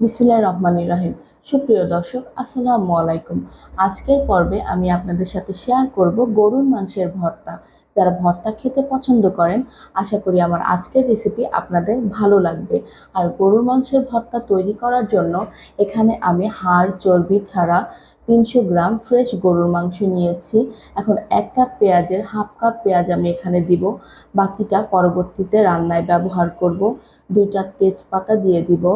বিসমিল্লাহির রহমানির রহিম। সুপ্রিয় দর্শক, আসসালামু আলাইকুম। আজকের পর্বে আমি আপনাদের সাথে শেয়ার করব গরুর মাংসের ভর্তা। যারা ভর্তা খেতে পছন্দ করেন, আশা করি আমার আজকের রেসিপি আপনাদের ভালো লাগবে। আর গরুর মাংসের ভর্তা তৈরি করার জন্য এখানে আমি হাড়, চর্বি ছাড়া তিনশো গ্রাম ফ্রেশ গরুর মাংস নিয়েছি। এখন এক কাপ পেঁয়াজের হাফ কাপ পেঁয়াজ আমি এখানে দিব। বাকিটা পরবর্তীতে রান্নায় ব্যবহার করব। দুইটা তেজপাতা দিয়ে দিব।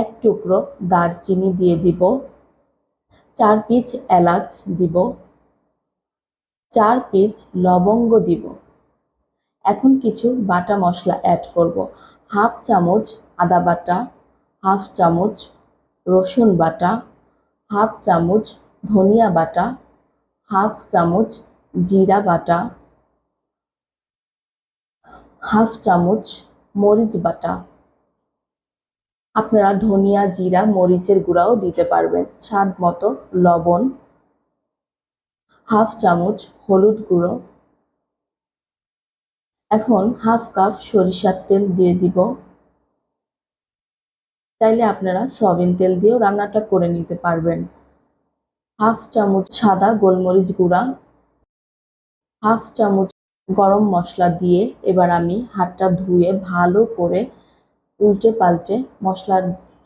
এক টুকরো দারচিনি দিয়ে দিব। চার পিচ এলাচ দিব। চার পিচ লবঙ্গ দিব। এখন কিছু বাটা মশলা অ্যাড করব। হাফ চামচ আদা বাটা, হাফ চামচ রসুন বাটা, হাফ চামচ ধনিয়া বাটা, হাফ চামচ জিরা বাটা, হাফ চামচ মরিচ বাটা। আপনারা ধনিয়া, জিরা, মরিচের গুঁড়াও দিতে পারবেন। স্বাদ মতো লবণ, হাফ চামচ হলুদ গুঁড়ো। এখন হাফ কাপ সরিষার তেল দিয়ে দিব। চাইলে আপনারা সয়াবিন তেল দিয়েও রান্নাটা করে নিতে পারবেন। হাফ চামচ সাদা গোলমরিচ গুঁড়া, হাফ চামচ গরম মশলা দিয়ে এবার আমি হাতটা ধুয়ে ভালো করে উল্টে পাল্টে মশলার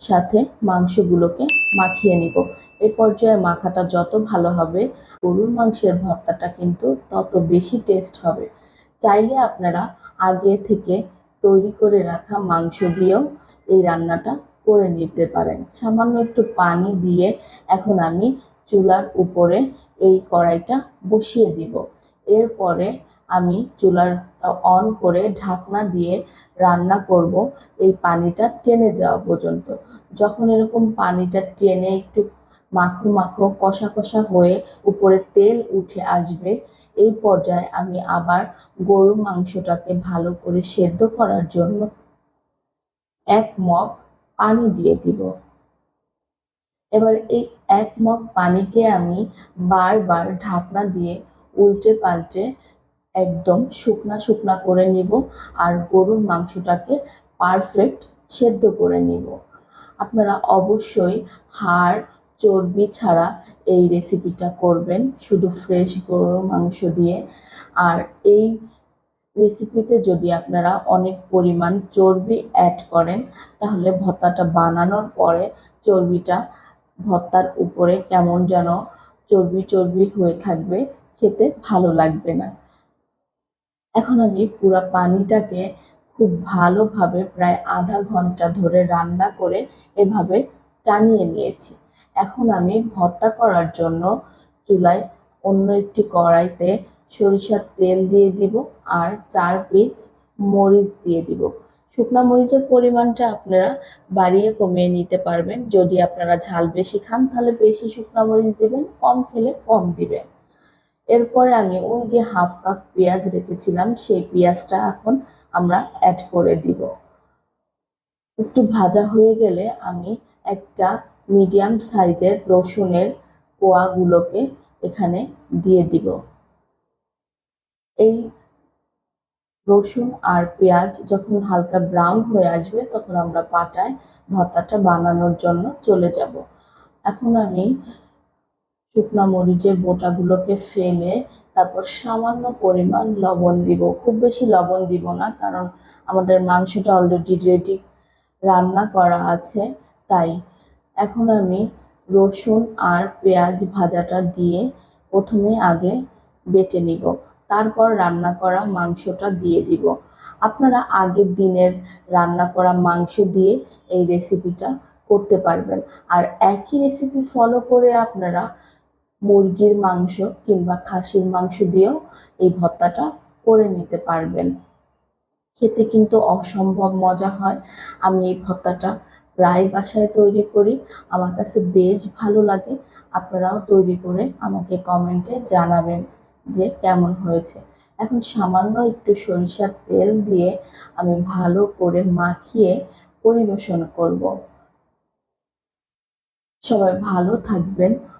সাথে মাংসগুলোকে মাখিয়ে নিব। এই পর্যায়ে মাখাটা যত ভালো হবে, গরুর মাংসের ভর্তাটা কিন্তু তত বেশি টেস্ট হবে। চাইলে আপনারা আগে থেকে তৈরি করে রাখা মাংস দিয়েও এই রান্নাটা করে নিতে পারেন। সামান্য একটু পানি দিয়ে এখন আমি চুলার উপরে এই কড়াইটা বসিয়ে দিব। এরপরে আমি চুলাটা অন করে ঢাকনা দিয়ে রান্না করব, এই পানিটা টেনে যাওয়া পর্যন্ত। যখন এরকম পানিটা টেনে একটু মাখো মাখো কষা কষা হয়ে উপরে তেল উঠে আসবে, এই পর্যায়ে আমি আবার গরুর মাংসটাকে ভালো করে সেদ্ধ করার জন্য এক মগ পানি দিয়ে দিব। এবার এই এক মগ পানিকে আমি বারবার ঢাকনা দিয়ে উল্টে পাল্টে একদম শুকনা শুকনা করে নিব আর গরুর মাংসটাকে পারফেক্ট সেদ্ধ করে নিব। আপনারা অবশ্যই হাড়, চর্বি ছাড়া এই রেসিপিটা করবেন, শুধু ফ্রেশ গরুর মাংস দিয়ে। আর এই রেসিপিতে যদি আপনারা অনেক পরিমাণ চর্বি অ্যাড করেন, তাহলে ভর্তাটা বানানোর পরে চর্বিটা ভর্তার উপরে কেমন যেন চর্বি চর্বি হয়ে থাকবে, খেতে ভালো লাগবে না। এখন আমি পুরো পানিটাকে খুব ভালোভাবে প্রায় আধা ঘণ্টা ধরে রান্না করে এভাবে টানিয়ে নিয়েছি। এখন আমি ভর্তা করার জন্য চুলায় অন্য একটি কড়াইতে সরিষার তেল দিয়ে দিব আর চার পিস মরিচ দিয়ে দিব। শুকনো মরিচের পরিমাণটা আপনারা বাড়িয়ে কমিয়ে নিতে পারবেন। যদি আপনারা ঝাল বেশি খান তাহলে বেশি শুকনো মরিচ দিবেন, কম খেলে কম দিবেন। এরপরে আমি ওই যে হাফ কাপ পেঁয়াজ রেখেছিলাম, সেই পেঁয়াজটা এখন আমরা অ্যাড করে দিব। একটু ভাজা হয়ে গেলে আমি একটা মিডিয়াম সাইজের রসুনের কোয়াগুলোকে এখানে দিয়ে দিব। এই রসুন আর পেঁয়াজ যখন হালকা ব্রাউন হয়ে আসবে, তখন আমরা পাটায় ভর্তাটা বানানোর জন্য চলে যাব। এখন আমি শুকনো মরিচের বোটাগুলোকে ফেলে তারপর সামান্য পরিমাণ লবণ দিব। খুব বেশি লবণ দিব না, কারণ আমাদের মাংসটা অলরেডি রেডি রান্না করা আছে। তাই এখন আমি রসুন আর পেঁয়াজ ভাজাটা দিয়ে প্রথমে আগে বেটে নিব, তারপর রান্না করা মাংসটা দিয়ে দিব। আপনারা আগের দিনের রান্না করা মাংস দিয়ে এই রেসিপিটা করতে পারবেন। আর একই রেসিপি ফলো করে আপনারা মুরগির মাংস কিংবা খাসির মাংস দিয়েও এই ভর্তাটা করে নিতে পারবেন। খেতে কিন্তু অসম্ভব মজা হয়। আমি এই ভর্তাটা প্রায় বাসায় তৈরি করি। আমার কাছে বেশ ভালো লাগে। আপনারাও তৈরি করে আমাকে কমেন্টে জানাবেন যে কেমন হয়েছে। এখন সামান্য একটু সরিষার তেল দিয়ে আমি ভালো করে মাখিয়ে পরিবেশন করব। সবাই ভালো থাকবেন।